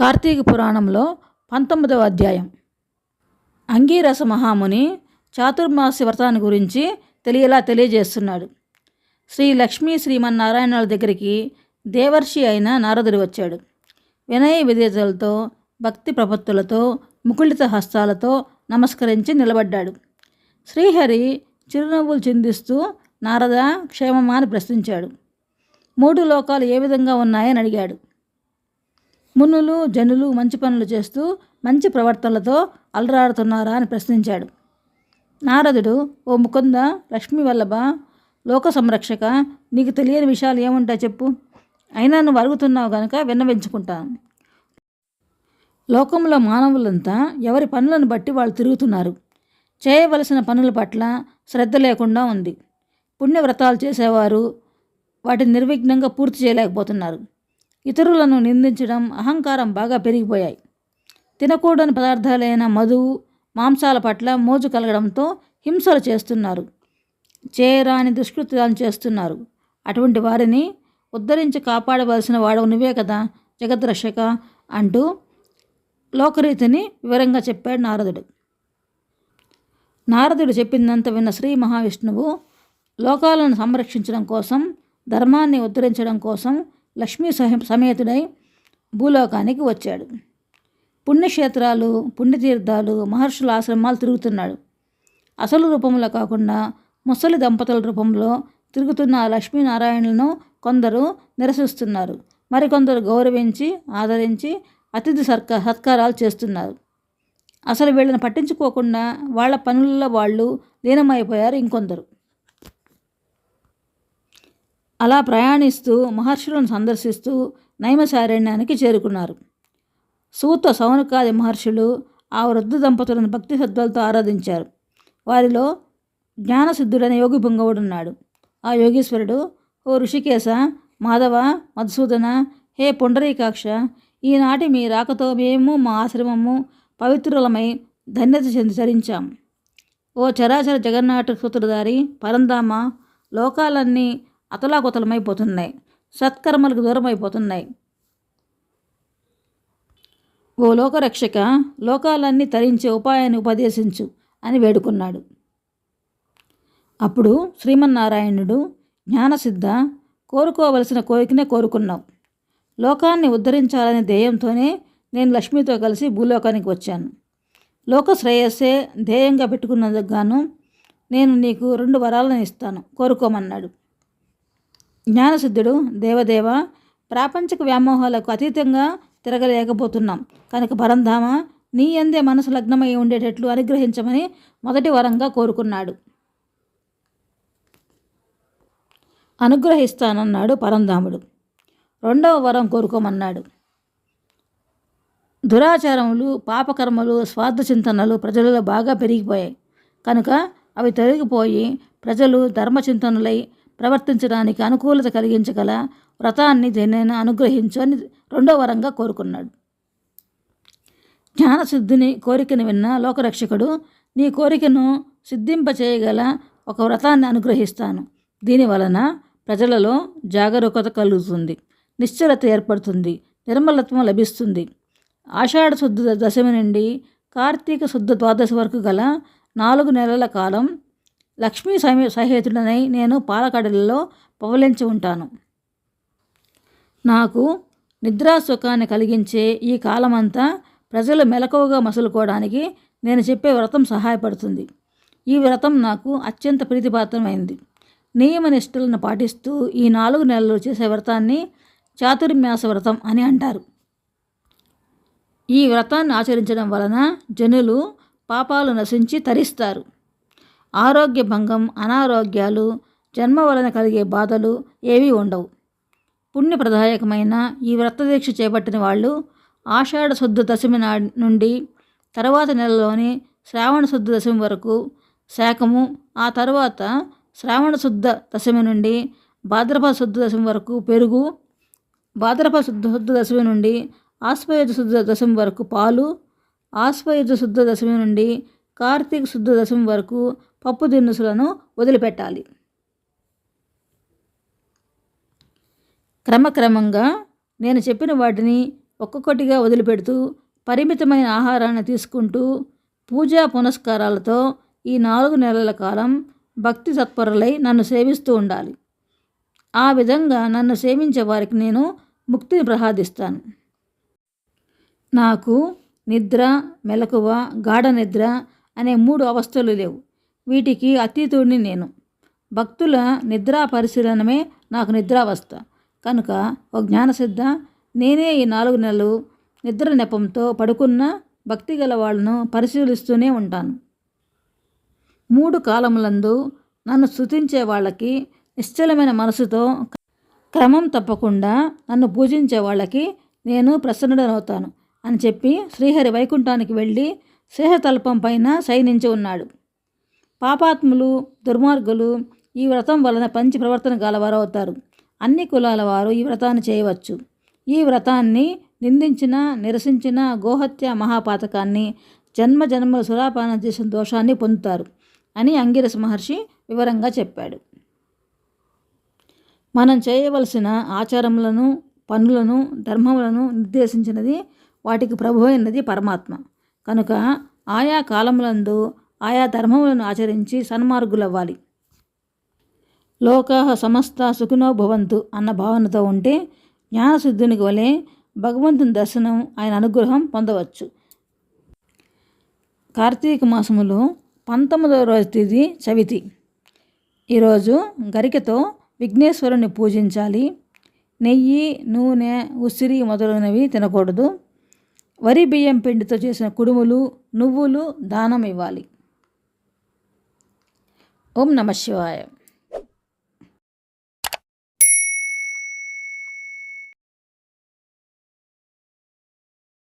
కార్తీక పురాణంలో పంతొమ్మిదవ అధ్యాయం. అంగీరస మహాముని చాతుర్మాసి వ్రతాన్ని గురించి తెలియలా తెలియజేస్తున్నాడు. శ్రీ లక్ష్మీ శ్రీమన్నారాయణుల దగ్గరికి దేవర్షి అయిన నారదుడు వచ్చాడు. వినయ విధేతలతో భక్తి ప్రపత్తులతో ముకుళిత హస్తాలతో నమస్కరించి నిలబడ్డాడు. శ్రీహరి చిరునవ్వులు చిందిస్తూ నారద క్షేమమా? అని ప్రశ్నించాడు. మూడు లోకాలు ఏ విధంగా ఉన్నాయని అడిగాడు. మునులు జనులు మంచి పనులు చేస్తూ మంచి ప్రవర్తనలతో అలరాడుతున్నారా అని ప్రశ్నించాడు. నారదుడు ఓ ముకుంద లక్ష్మీ వల్లభ లోక సంరక్షక నీకు తెలియని విషయాలు ఏముంటాయి చెప్పు. అయినా నువ్వు అరుగుతున్నావు గనక విన్నవించుకుంటాను లోకంలో మానవులంతా ఎవరి పనులను బట్టి వాళ్ళు తిరుగుతున్నారు. చేయవలసిన పనుల పట్ల శ్రద్ధ లేకుండా ఉంది. పుణ్యవ్రతాలు చేసేవారు వాటిని నిర్విఘ్నంగా పూర్తి చేయలేకపోతున్నారు. ఇతరులను నిందించడం అహంకారం బాగా పెరిగిపోయాయి. తినకూడని పదార్థాలైన మధువు మాంసాల పట్ల మోజు కలగడంతో హింసలు చేస్తున్నారు. చేయరాని దుష్కృత్యాలను చేస్తున్నారు. అటువంటి వారిని ఉద్ధరించి కాపాడవలసిన వాడు నువ్వే కదా జగద్రక్షక అంటూ లోకరీతిని వివరంగా చెప్పాడు నారదుడు. నారదుడు చెప్పిందంత విన్న శ్రీ మహావిష్ణువు లోకాలను సంరక్షించడం కోసం ధర్మాన్ని ఉద్ధరించడం కోసం లక్ష్మీ సహ సమేతుడై భూలోకానికి వచ్చాడు. పుణ్యక్షేత్రాలు పుణ్యతీర్థాలు మహర్షుల ఆశ్రమాలు తిరుగుతున్నాడు. అసలు రూపంలో కాకుండా ముసలి దంపతుల రూపంలో తిరుగుతున్న ఆ లక్ష్మీనారాయణులను కొందరు నిరసిస్తున్నారు. మరికొందరు గౌరవించి ఆదరించి అతిథి సర్క సత్కారాలు చేస్తున్నారు. అసలు వీళ్ళని పట్టించుకోకుండా వాళ్ళ పనుల్లో వాళ్ళు లీనమైపోయారు ఇంకొందరు. అలా ప్రయాణిస్తూ మహర్షులను సందర్శిస్తూ నైమశారణ్యానికి చేరుకున్నారు. సూత సౌనకాది మహర్షులు ఆ వృద్ధ దంపతులను భక్తి శ్రద్ధలతో ఆరాధించారు. వారిలో జ్ఞానసిద్ధుడైన యోగి పొంగవుడున్నాడు ఆ యోగీశ్వరుడు ఓ ఋషికేశ మాధవ మధుసూదన హే పుండరీకాక్ష ఈనాటి మీ రాకతో మేము మా ఆశ్రమము పవిత్రులమై ధన్యత చెంది చరించాం. ఓ చరాచర జగన్నాట సూత్రధారి పరంధామ లోకాలన్నీ అతలాకుతలమైపోతున్నాయి. సత్కర్మలకు దూరమైపోతున్నాయి. ఓ లోకరక్షక లోకాలన్నీ తరించే ఉపాయాన్ని ఉపదేశించు అని వేడుకున్నాడు. అప్పుడు శ్రీమన్నారాయణుడు జ్ఞానసిద్ధ కోరుకోవలసిన కోరికనే కోరుకున్నావు. లోకాన్ని ఉద్ధరించాలనే ధ్యేయంతోనే నేను లక్ష్మితో కలిసి భూలోకానికి వచ్చాను. లోక శ్రేయస్సే ధ్యేయంగా పెట్టుకున్నందుకు గాను నేను నీకు రెండు వరాలను ఇస్తాను కోరుకోమన్నాడు. జ్ఞానసిద్ధుడు దేవదేవ ప్రాపంచిక వ్యామోహాలకు అతీతంగా తిరగలేకపోతున్నాం. కనుక పరంధామ నీ అందే మనసు లగ్నమై ఉండేటట్లు అనుగ్రహించమని మొదటి వరంగా కోరుకున్నాడు. అనుగ్రహిస్తానన్నాడు పరంధాముడు. రెండవ వరం కోరుకోమన్నాడు. దురాచారములు పాపకర్మలు స్వార్థ చింతనలు ప్రజలలో బాగా పెరిగిపోయాయి. కనుక అవి తొలగిపోయి ప్రజలు ధర్మచింతనులై ప్రవర్తించడానికి అనుకూలత కలిగించగల వ్రతాన్ని దేనైనా అనుగ్రహించు అని రెండో వరంగా కోరుకున్నాడు. జ్ఞానసిద్ధిని కోరికను విన్న లోకరక్షకుడు నీ కోరికను సిద్ధింపచేయగల ఒక వ్రతాన్ని అనుగ్రహిస్తాను. దీని వలన ప్రజలలో జాగరూకత కలుగుతుంది నిశ్చలత ఏర్పడుతుంది నిర్మలత్వం లభిస్తుంది. ఆషాఢ శుద్ధ దశమి నుండి కార్తీక శుద్ధ ద్వాదశి వరకు గల నాలుగు నెలల కాలం లక్ష్మీ సమే సహేతుడనై నేను పాలకడలలో పవలించి ఉంటాను. నాకు నిద్రా సుఖాన్ని కలిగించే ఈ కాలమంతా ప్రజలు మెలకువగా మసులుకోవడానికి నేను చెప్పే వ్రతం సహాయపడుతుంది. ఈ వ్రతం నాకు అత్యంత ప్రీతిపాత్రమైంది. నియమనిష్టలను పాటిస్తూ ఈ నాలుగు నెలలు చేసే వ్రతాన్ని చాతుర్మాస వ్రతం అని అంటారు. ఈ వ్రతాన్ని ఆచరించడం వలన జనులు పాపాలు నశించి తరిస్తారు. ఆరోగ్య భంగం అనారోగ్యాలు జన్మ వలన కలిగే బాధలు ఏవీ ఉండవు. పుణ్యప్రదాయకమైన ఈ వ్రతదీక్ష చేపట్టిన వాళ్ళు ఆషాఢ శుద్ధ దశమి నా నుండి తర్వాత నెలలోని శ్రావణ శుద్ధ దశమి వరకు శాఖము ఆ తర్వాత శ్రావణ శుద్ధ దశమి నుండి భాద్రపద శుద్ధ దశమి వరకు పెరుగు భాద్రపద శుద్ధ శుద్ధ దశమి నుండి ఆశ్వయుజ శుద్ధ దశమి వరకు పాలు ఆశ్వయుజ శుద్ధ దశమి నుండి కార్తీక శుద్ధ దశమి వరకు పప్పు దినుసులను వదిలిపెట్టాలి. క్రమక్రమంగా నేను చెప్పిన వాటిని ఒక్కొక్కటిగా వదిలిపెడుతూ పరిమితమైన ఆహారాన్ని తీసుకుంటూ పూజా పునస్కారాలతో ఈ నాలుగు నెలల కాలం భక్తి తత్పరులై నన్ను సేవిస్తూ ఉండాలి. ఆ విధంగా నన్ను సేవించే వారికి నేను ముక్తిని ప్రసాదిస్తాను. నాకు నిద్ర మెలకువ గాఢ నిద్ర అనే మూడు అవస్థలు లేవు. వీటికి అతీతుడిని నేను. భక్తుల నిద్రా పరిశీలనమే నాకు నిద్రావస్థ. కనుక ఓ జ్ఞానసిద్ధ నేనే ఈ నాలుగు నెలలు నిద్ర నెపంతో పడుకున్న భక్తి గల వాళ్ళను పరిశీలిస్తూనే ఉంటాను. మూడు కాలములందు నన్ను స్తుతించే వాళ్ళకి నిశ్చలమైన మనసుతో క్రమం తప్పకుండా నన్ను పూజించే వాళ్ళకి నేను ప్రసన్నుడనవుతాను అని చెప్పి శ్రీహరి వైకుంఠానికి వెళ్ళి శేషతల్పం పైన శయనించి ఉన్నాడు. పాపాత్ములు దుర్మార్గులు ఈ వ్రతం వలన పంచి ప్రవర్తన గలవారు అవుతారు అన్ని కులాల వారు ఈ వ్రతాన్ని చేయవచ్చు. ఈ వ్రతాన్ని నిందించిన నిరసించిన గోహత్య మహాపాతకాన్ని జన్మ జన్మల సురాపానం చేసిన దోషాన్ని పొందుతారు అని అంగిరస మహర్షి వివరంగా చెప్పాడు. మనం చేయవలసిన ఆచారములను పనులను ధర్మములను నిర్దేశించినది వాటికి ప్రభు అయినది పరమాత్మ. కనుక ఆయా కాలములందు ఆయా ధర్మములను ఆచరించి సన్మార్గులవ్వాలి. లోకా సమస్త సుఖినో భవంతు అన్న భావనతో ఉంటే జ్ఞానశుద్ధునికి వలె భగవంతుని దర్శనం ఆయన అనుగ్రహం పొందవచ్చు. కార్తీక మాసములో పంతొమ్మిదవ రోజు తేదీ చవితి. ఈరోజు గరికతో విఘ్నేశ్వరుని పూజించాలి. నెయ్యి నూనె ఉసిరి మొదలైనవి తినకూడదు. వరి బియ్యం పిండితో చేసిన కుడుములు నువ్వులు దానం ఇవ్వాలి. ఓం నమ శివాయ.